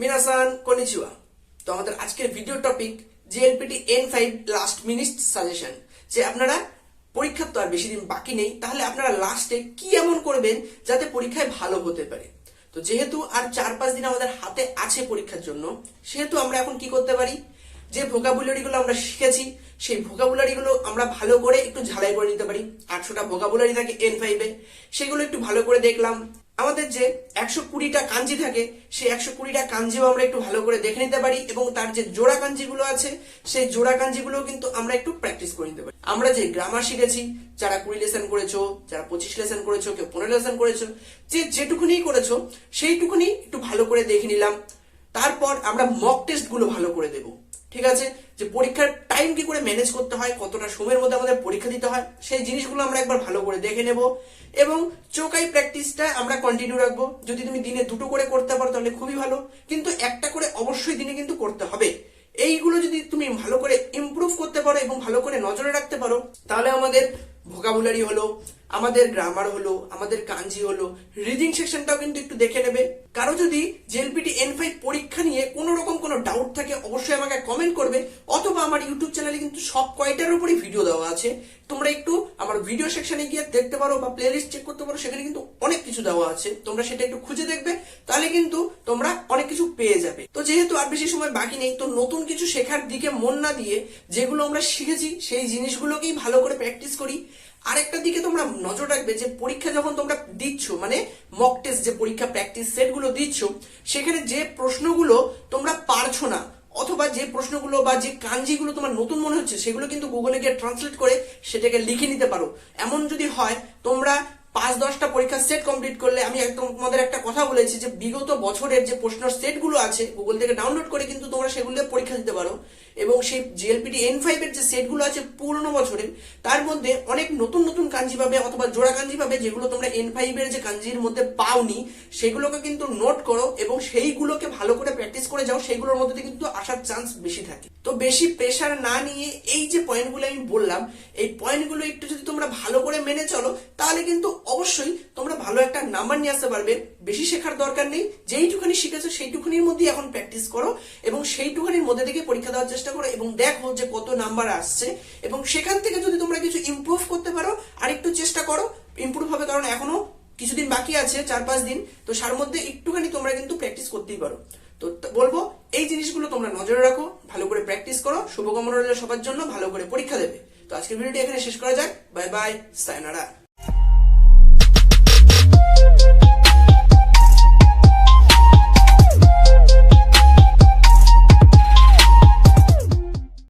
মিনাসান কনিচিওয়া তো আমাদের আজকের video topic JLPT N five last minute suggestion যে আপনারা পরীক্ষার তো আর বেশি দিন বাকি নেই, তাহলে আপনারা লাস্টে কি এমন করবেন যাতে পরীক্ষায় ভালো হতে পারে? তো যেহেতু আর চার পাঁচ দিন আমাদের হাতে আছে পরীক্ষার জন্য, সেহেতু আমরা এখন কি করতে পারি? যে ভোকাবুলারি গুলো আমরা শিখেছি, সেই ভোকাবুলারি গুলো আমরা ভালো করে একটু ঝালাই করে নিতে পারি। আটশোটা ভোকাবুলারি থাকে এন ফাইভে সেগুলো একটু ভালো করে দেখলাম। আমাদের যে একশো কুড়িটা কাঞ্জি থাকে, সেই একশো কুড়িটা কাঞ্জিও আমরা একটু ভালো করে দেখে নিতে পারি এবং তার যে জোড়া কাঞ্জিগুলো আছে, সেই জোড়া কাঞ্জিগুলো কিন্তু আমরা একটু প্র্যাকটিস করে নিতে পারি। আমরা যে গ্রামার শিখেছি, যারা কুড়ি লেসন করেছ, যারা পঁচিশ লেসন করেছ, কেউ পনেরো লেসন করেছ, যে যেটুকুনি করেছ, সেইটুকুনি একটু ভালো করে দেখে নিলাম। তারপর আমরা মক টেস্টগুলো ভালো করে দেব। ঠিক আছে? যে পরীক্ষার টাইম কি করে ম্যানেজ করতে হয়, কতটা সময়ের মধ্যে আমাদের পরীক্ষা দিতে হয়, সেই জিনিসগুলো আমরা একবার ভালো করে দেখে নেব এবং চোকাই প্র্যাকটিসটা আমরা কন্টিনিউ রাখব। যদি তুমি দিনে দুটো করে করতে পারো তাহলে খুবই ভালো, কিন্তু একটা করে অবশ্যই দিনে কিন্তু করতে হবে। এইগুলো যদি তুমি ভালো করে ইমপ্রুভ করতে পারো এবং ভালো করে নজরে রাখতে পারো, তাহলে আমাদের ভোকাবুলারি হলো, আমাদের গ্রামার হলো, আমাদের কাঞ্জি হলো রিডিং সেকশনটাও কিন্তু একটু দেখে নেবে। কারও যদি জেলপিটি এন ফাইভ পরীক্ষা নিয়ে কোনো রকম কোনো ডাউট থাকে, অবশ্যই আমাকে কমেন্ট করবে। আমার ইউটিউব চ্যানেলে কিন্তু সব কয়টার উপরই ভিডিও দেওয়া আছে। তোমরা একটু আমার ভিডিও সেকশনে গিয়ে দেখতে পারো বা প্লেলিস্ট চেক করতে পারো, সেখানে কিন্তু অনেক কিছু দেওয়া আছে। তোমরা সেটা একটু খুঁজে দেখবে, তাহলে কিন্তু তোমরা অনেক কিছু পেয়ে যাবে। তো যেহেতু আর বেশি সময় বাকি নেই, তো নতুন কিছু শেখার দিকে মন না দিয়ে যেগুলো আমরা শিখেছি, সেই জিনিসগুলোকেই ভালো করে প্র্যাকটিস করি। আরেকটা দিকে তোমরা নজর রাখবে যে পরীক্ষা যখন তোমরা দিচ্ছ মানে মক টেস্ট যে পরীক্ষা প্র্যাকটিস সেটগুলো দিচ্ছ, সেখানে যে প্রশ্নগুলো তোমরা পারছ না অথবা যে প্রশ্নগুলো বা যে কাঞ্জিগুলো তোমার নতুন মনে হচ্ছে, সেগুলো কিন্তু গুগলে গিয়ে ট্রান্সলেট করে সেটাকে লিখে নিতে পারো। এমন যদি হয়, তোমরা পাঁচ দশটা পরীক্ষার সেট কমপ্লিট করলে, আমি একদম তোমাদের একটা কথা বলেছি যে বিগত বছরের যে প্রশ্ন সেটগুলো আছে গুগল থেকে ডাউনলোড করে কিন্তু তোমরা সেগুলো পরীক্ষা দিতে পারো। এবং সেই জিএলপিটি এন ফাইভ এর যে সেটগুলো আছে পুরনো বছরের, তার মধ্যে অনেক নতুন নতুন কাঞ্জি পাবে অথবা জোড়া কাঞ্জি পাবে যেগুলো তোমরা এন ফাইভ এর যে কাঞ্জির মধ্যে পাওনি, সেগুলোকে কিন্তু নোট করো এবং সেইগুলোকে ভালো করে প্র্যাকটিস করে যাও, সেইগুলোর মধ্যে কিন্তু আসার চান্স বেশি থাকে। তো বেশি প্রেশার না নিয়ে এই যে পয়েন্টগুলো আমি বললাম, এই পয়েন্টগুলো একটু যদি তোমরা ভালো করে মেনে চলো, তাহলে কিন্তু অবশ্যই তোমরা ভালো একটা নাম্বার নিয়ে আসতে পারবে। বেশি শেখার দরকার নেই, যেইটুখানি শিখেছো সেইটুখানির মধ্যেই এখন প্র্যাকটিস করো এবং সেইটুখানির মধ্যে থেকে পরীক্ষা দেওয়ার করো এবং দেখো যে কত নাম্বার আসছে। এবং সেখান থেকে যদি তোমরা কিছু ইমপ্রুভ করতে পারো আর একটু চেষ্টা করো ইমপ্রুভ হবে, কারণ এখনও কিছুদিন বাকি আছে চার পাঁচ দিন। তো তার মধ্যে একটুখানি তোমরা কিন্তু প্র্যাকটিস করতেই পারো। তো বলব, এই জিনিসগুলো তোমরা নজরে রাখো, ভালো করে প্র্যাকটিস করো, শুভকামনা রইল সবার জন্য, ভালো করে পরীক্ষা দেবে। তো আজকের ভিডিওটি এখানে শেষ করা যাক। Bye bye sayonara